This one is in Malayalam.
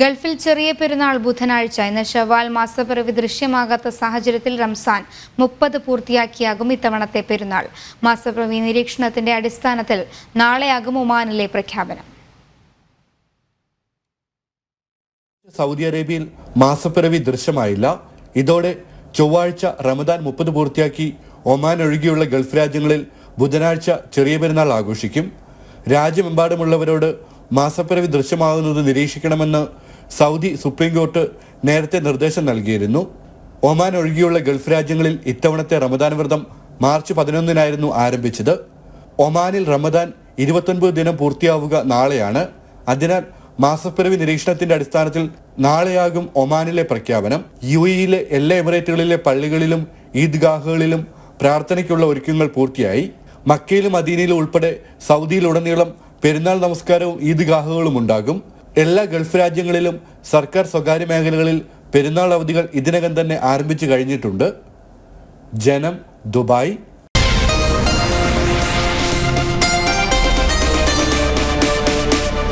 ഗൾഫിൽ ചെറിയ പെരുന്നാൾ ബുധനാഴ്ച. ഇന്ന് ഷവാൽ മാസപ്പിറവി ദൃശ്യമാകാത്ത സാഹചര്യത്തിൽ റംസാൻ മുപ്പത് പൂർത്തിയാക്കിയാകും ഇത്തവണത്തെ പെരുന്നാൾ. മാസപ്പിറവി നിരീക്ഷണത്തിന്റെ അടിസ്ഥാനത്തിൽ നാളെയാകും ഒമാനിലെ പ്രഖ്യാപനം. സൗദി അറേബ്യയിൽ മാസപ്പിറവി ദൃശ്യമായില്ല. ഇതോടെ ചൊവ്വാഴ്ച റമദാൻ മുപ്പത് പൂർത്തിയാക്കി ഒമാൻ ഒഴികെയുള്ള ഗൾഫ് രാജ്യങ്ങളിൽ ബുധനാഴ്ച ചെറിയ പെരുന്നാൾ ആഘോഷിക്കും. രാജ്യമെമ്പാടുമുള്ളവരോട് മാസപ്പിറവി ദൃശ്യമാകുന്നത് നിരീക്ഷിക്കണമെന്ന് സൗദി സുപ്രീം കോർട്ട് നേരത്തെ നിർദ്ദേശം നൽകിയിരുന്നു. ഒമാൻ ഒഴികെയുള്ള ഗൾഫ് രാജ്യങ്ങളിൽ ഇത്തവണത്തെ റമദാൻ വ്രതം മാർച്ച് പതിനൊന്നിനായിരുന്നു ആരംഭിച്ചത്. ഒമാനിൽ റമദാൻ ഇരുപത്തൊൻപത് ദിനം പൂർത്തിയാവുക നാളെയാണ്. അതിനാൽ മാസപ്പിറവി നിരീക്ഷണത്തിന്റെ അടിസ്ഥാനത്തിൽ നാളെയാകും ഒമാനിലെ പ്രഖ്യാപനം. യു എയിലെ എല്ലാ എമിറേറ്റുകളിലെ പള്ളികളിലും ഈദ്ഗാഹുകളിലും പ്രാർത്ഥനയ്ക്കുള്ള ഒരുക്കങ്ങൾ പൂർത്തിയായി. മക്കയിലും അദീനയിലും ഉൾപ്പെടെ സൗദിയിലുടനീളം പെരുന്നാൾ നമസ്കാരവും ഈദ്ഗാഹുകളും ഉണ്ടാകും. എല്ലാ ഗൾഫ് രാജ്യങ്ങളിലും സർക്കാർ സ്വകാര്യ മേഖലകളിൽ പെരുന്നാൾ അവധികൾ ഇതിനകം തന്നെ ആരംഭിച്ചു കഴിഞ്ഞിട്ടുണ്ട്. ജനം ദുബായ്